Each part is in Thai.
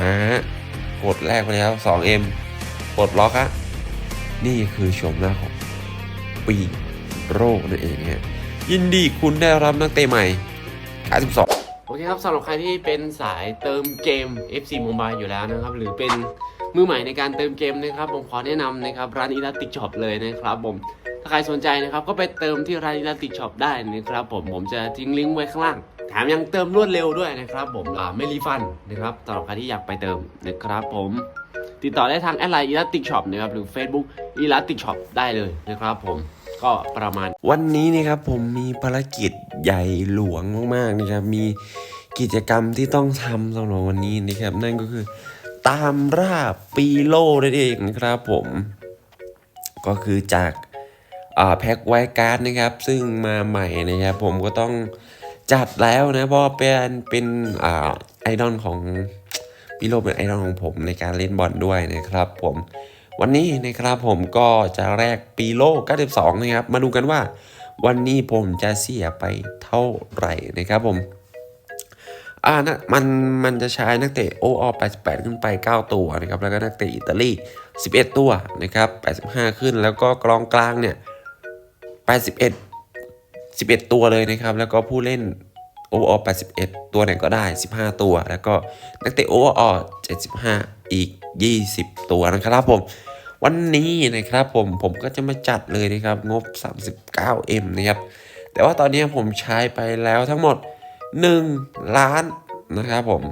มากดแรกไปแล้ว 2M ปลดล็อกฮะนี่คือชมหน้าของปีโร่นั่นเองฮะยินดีคุณได้รับนักเตะใหม่92โอเคครับสำหรับใครที่เป็นสายเติมเกม FC Mobile อยู่แล้วนะครับ หรือเป็นมือใหม่ในการเติมเกมนะครับ ผมขอแนะนำนะครับร้าน Elastic Shop เลยนะครับผมถ้าใครสนใจนะครับก็ไปเติมที่ร้าน Elastic Shop ได้นะครับผมผมจะทิ้งลิงก์ไว้ข้างล่าง แถมยังเติมรวดเร็วด้วยนะครับ ผมไม่รีฟันนะครับสำหรับใครที่อยากไปเติมนะครับผมติดต่อได้ทางแอดไลน์ Elastic Shop นะครับหรือ Facebook Elastic Shop ได้เลยนะครับผมก็ประมาณ วันนี้นะครับผมมีภารกิจใหญ่หลวงมากๆนะครับมีกิจกรรมที่ต้องทำสำหรับวันนี้นะครับ นั่นก็คือตามล่าปีโล่นั่นเองนะครับผม ก็คือจากแพ็กไวการ์ดนะครับ ซึ่งมาใหม่นะครับผมก็ต้อง จัดแล้วนะเพราะเป็นเป็นอ่าไอดอลของปีโลเป็นไอดอลของผมในการเล่นบอลด้วยนะครับ ผมวันนี้นะครับผมก็จะแลกปีโล92 นะครับ มาดูกันว่า วันนี้ผมจะเสียไปเท่าไหร่นะครับผมอ่านะมันมันจะใช้นักเตะโออ88 ขึ้นไป 9 ตัวนะครับ แล้วก็นักเตะอิตาลี 11 ตัวนะครับ 85 ขึ้นแล้วก็กรองกลางเนี่ย 81 11 ตัวเลยนะครับ แล้วก็ผู้เล่นโออ81 ตัวไหนก็ได้ 15 ตัว แล้วก็นักเตะโออ75 อีก 20 ตัวนะครับผม วันนี้นะครับผมผมก็จะมาจัดเลยนะครับ งบ 39M นะครับ แต่ว่าตอนนี้ผมใช้ไปแล้วทั้งหมด 1 ล้านนะครับผม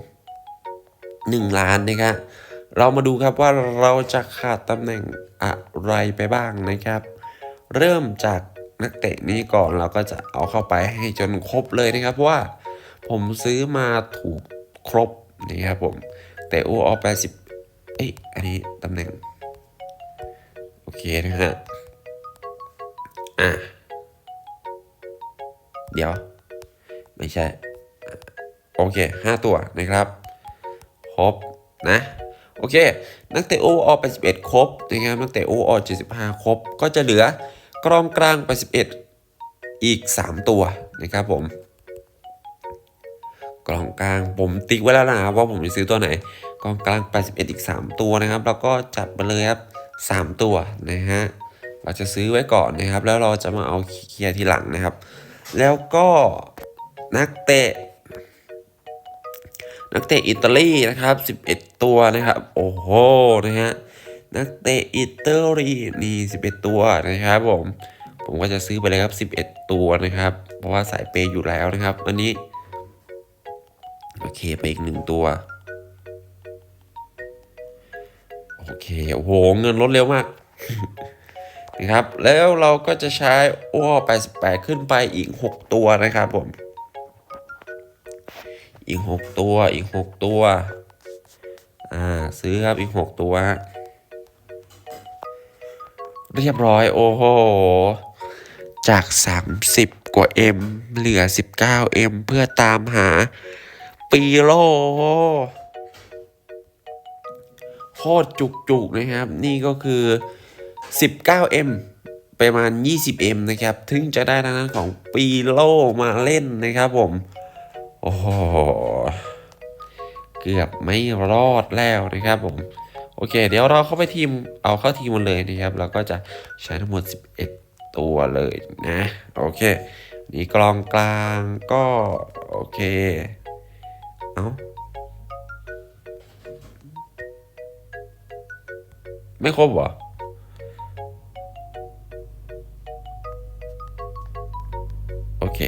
1 ล้านนะครับเรามาดูครับว่าเราจะขาดตำแหน่งอะไรไปบ้างนะครับ เริ่มจาก นักเตะนี้ก่อนเราก็จะเอาเข้าไปให้จนครบเลยนะครับ เพราะว่าผมซื้อมาถูกครบนะครับผมแต่โออ80เอ้ยอันนี้ตำแหน่ง โอเคนะฮะอะเดี๋ยว ไม่ใช่ โอเคห้าตัวนะครับ ครบนะ โอเค นักเตะโอออ81 ครบนะครับ นักเตะโออ75 ครบ ก็จะเหลือ กรองกลาง81อีก 3 ตัวนะครับผมกองกลางผมติ๊กไว้แล้วนะครับว่าผมจะซื้อตัวไหนกองกลาง 81 อีก 3 ตัวนะครับ แล้วก็จัดไปเลยครับ 3 ตัวนะฮะเราจะซื้อไว้ก่อนนะครับ แล้วเราจะมาเอาเคลียร์ทีหลังนะครับ แล้วก็นักเตะ นักเตะอิตาลีนะครับ 11 ตัวนะครับ โอ้โหนะฮะ นักเตะอิตาลีนี่11 ตัวนะครับผม ผมก็จะซื้อไปเลยครับ 11 ตัวนะครับ เพราะว่าสายเปย์อยู่แล้วนะครับอันนี้ โอเคไปอีกหนึ่งตัว โอเค โอ้โห เงินลดเร็วมากนะครับ แล้วเราก็จะใช้อ้88 ขึ้นไปอีก 6 ตัวนะครับผม อีก 6 ตัว อีก 6 ตัว อ่า ซื้อครับอีก 6 ตัวฮะ เรียบร้อยโอ้โห จาก 30 กว่า M เหลือ 19M เพื่อตามหาปีโลโคตรจุกจุกๆนะครับ นี่ก็คือ 19M ประมาณ 20M นะครับ ถึงจะได้ทางนั้นของปีโลมาเล่นนะครับผม โอ้โห เกือบไม่รอดแล้วนะครับผม โอเค เดี๋ยวเราเข้าไปทีมเอาเข้าทีมหมันเลยนะครับเราก็จะใช้ทั้งหมด 11 ตัวเลยนะโอเคนี่กลองกลางก็โอเคเอ้าไม่ครบเหรอโอเค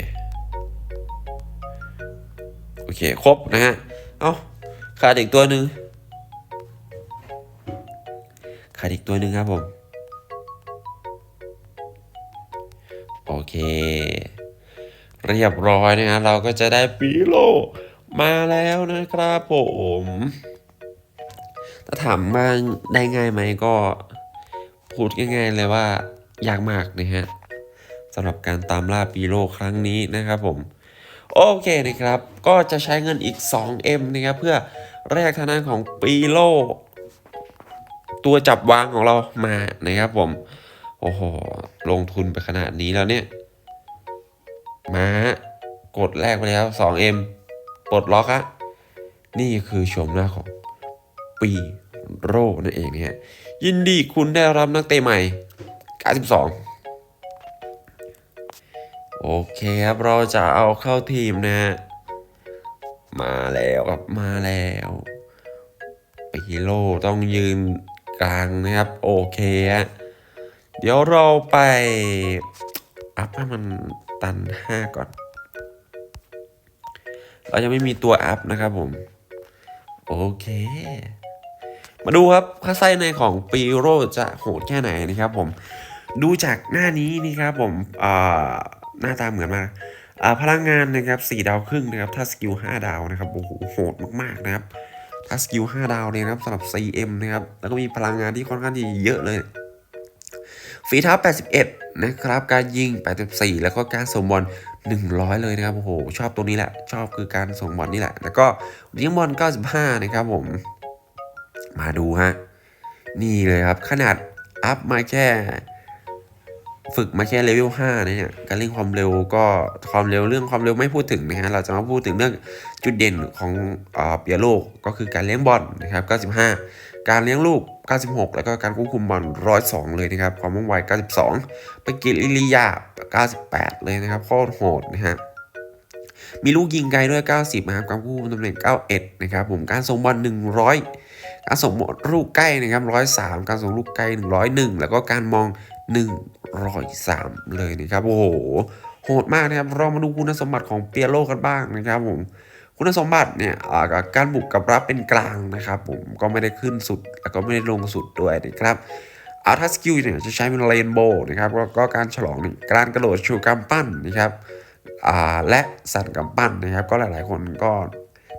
โอเค ครบนะฮะ เอ้าขาดอีกตัวหนึ่ง ขาดอีกตัวหนึ่งครับผม โอเค เรียบร้อยนะฮะเราก็จะได้ปีโลมาแล้วนะครับผม ถ้าถามว่าได้ง่ายไหมก็พูดง่ายๆเลยว่ายากมากนะฮะสำหรับการตามล่าปีโลครั้งนี้นะครับผม โอเคนะครับ ก็จะใช้เงินอีก 2M นะครับเพื่อแลกทางด้านของปีโล ตัวจับวางของเรามานะครับผม โอ้โห ลงทุนไปขนาดนี้แล้วเนี่ยมากดแรกไปแล้ว 2M ปลดล็อกอะนี่คือชมหน้าของปีโร่นั่นเองเนะฮะยินดีคุณได้รับนักเตะใหม่ 92 โอเคครับ เราจะเอาเข้าทีมนะฮะมาแล้วครับ มาแล้วปีโลต้องยืน กลางนะครับ โอเคฮะเดี๋ยวเราไป อัพให้มันตัน 5 ก่อน เรายังไม่มีตัวอัพนะครับผม โอเค มาดูครับค่าไส้ในของปีโรจะโหดแค่ไหนนะครับผม ดูจากหน้านี้นี่ครับผมหน้าตาเหมือนมากพลังงานนะครับ4ดาวครึ่งนะครับ ถ้าสกิล5ดาวนะครับ โอ้โห โหดมากๆนะครับ ถ้าสกิล5ดาวเนี่ยนะครับสำหรับ CM นะครับแล้วก็มีพลังงานที่ค่อนข้างที่เยอะเลยฝีเท้า 81 นะครับ การยิง 84 แล้วก็การส่งบอล 100 เลยนะครับ โอ้โห ชอบตัวนี้แหละ ชอบคือการส่งบอลนี่แหละ แล้วก็เลี้ยงบอล 95 นะครับผม มาดูฮะ นี่เลยครับ ขนาดอัพมาแค่ ฝึกมาแค่เลเวล5นะเนี่ยการเล่นความเร็วก็ความเร็วเรื่องความเร็วไม่พูดถึงนะฮะเราจะมาพูดถึงเรื่องจุดเด่นของเปียโลก็คือการเลี้ยงบอลนะครับ95 การเลี้ยงลูก 96 แล้วก็การควบคุมบอล102 เลยนะครับความว่องไว 92 ไปกิริลิยา 98 เลยนะครับโคตรโหดนะฮะมีลูกยิงไกลด้วย 90 นะครับการควบคุมตำแหน่ง 91 นะครับผมการส่งบอล 100 การส่งลูกใกล้นะครับ103 การส่งลูกไกล 101 แล้วก็การมอง 103 เลยนะครับโอ้โหโหดมากนะครับเรามาดูคุณสมบัติของเปียโลกันบ้างนะครับผมคุณสมบัติเนี่ยการบุกกับรับเป็นกลางนะครับผมก็ไม่ได้ขึ้นสุดแล้วก็ไม่ได้ลงสุดด้วยนะครับอาทัสกิลเนี่ยจะใช้เป็นเรนโบนะครับแล้วก็การฉลองนี่การกระโดดชูกำปั้นนะครับและสั่นกำปั้นนะครับ ก็หลายๆ คนก็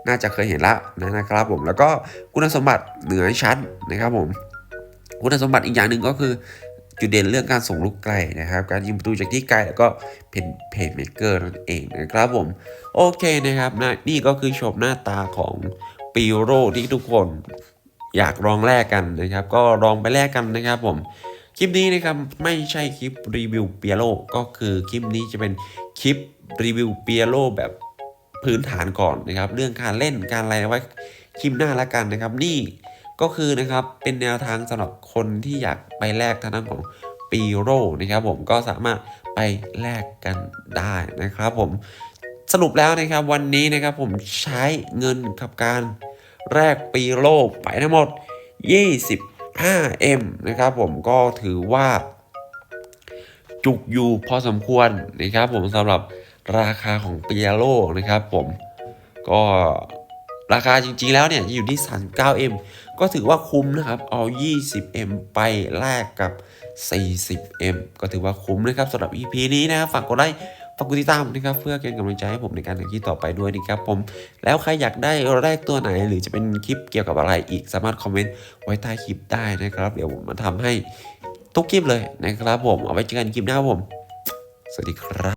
น่าจะเคยเห็นแล้วนะครับผมแล้วก็คุณสมบัติเหนือชั้นนะครับผมคุณสมบัติอีกอย่างหนึ่งก็คือ จุดเด่นเรื่องการส่งลูกไกลนะครับ การยิงประตูจากที่ไกลแล้วก็เป็นเพย์เมเกอร์นั่นเองนะครับผม โอเคนะครับนะนี่ก็คือโฉมหน้าตาของปีโรที่ทุกคนอยากลองแลกกันนะครับ ก็ลองไปแลกกันนะครับผมคลิปนี้นะครับไม่ใช่คลิปรีวิวเปียโลก็คือคลิปนี้จะเป็นคลิปรีวิวเปียโลแบบพื้นฐานก่อนนะครับ เรื่องการเล่นการอะไรไว้คลิปหน้าละกันนะครับ นี่ ก็คือนะครับเป็นแนวทางสำหรับคนที่อยากไปแลกทางด้านของปีโร่นะครับผมก็สามารถไปแลกกันได้นะครับผมสรุปแล้วนะครับวันนี้นะครับผมใช้เงินกับการแลกปีโลไปทั้งหมด 25M นะครับผมก็ถือว่า จุกอยู่พอสมควรนะครับผมสำหรับราคาของปีโลนะครับผมก็ ราคาจริงๆแล้วเนี่ยอยู่ที่ 39M ก็ถือว่าคุ้มนะครับ เอา 20M ไปแลกกับ 40M ก็ถือว่าคุ้มนะครับสำหรับ EP นี้นะครับฝากกดไลค์ฝากกดติดตามนะครับเพื่อเป็นกำลังใจให้ผมในการทำคลิปต่อไปด้วยนะครับผม แล้วใครอยากได้แรกตัวไหน หรือจะเป็นคลิปเกี่ยวกับอะไรอีกสามารถคอมเมนต์ไว้ใต้คลิปได้นะครับ เดี๋ยวผมมาทำให้ทุกคลิปเลยนะครับผมเอาไว้เจอกันคลิปหน้าผม สวัสดีครับ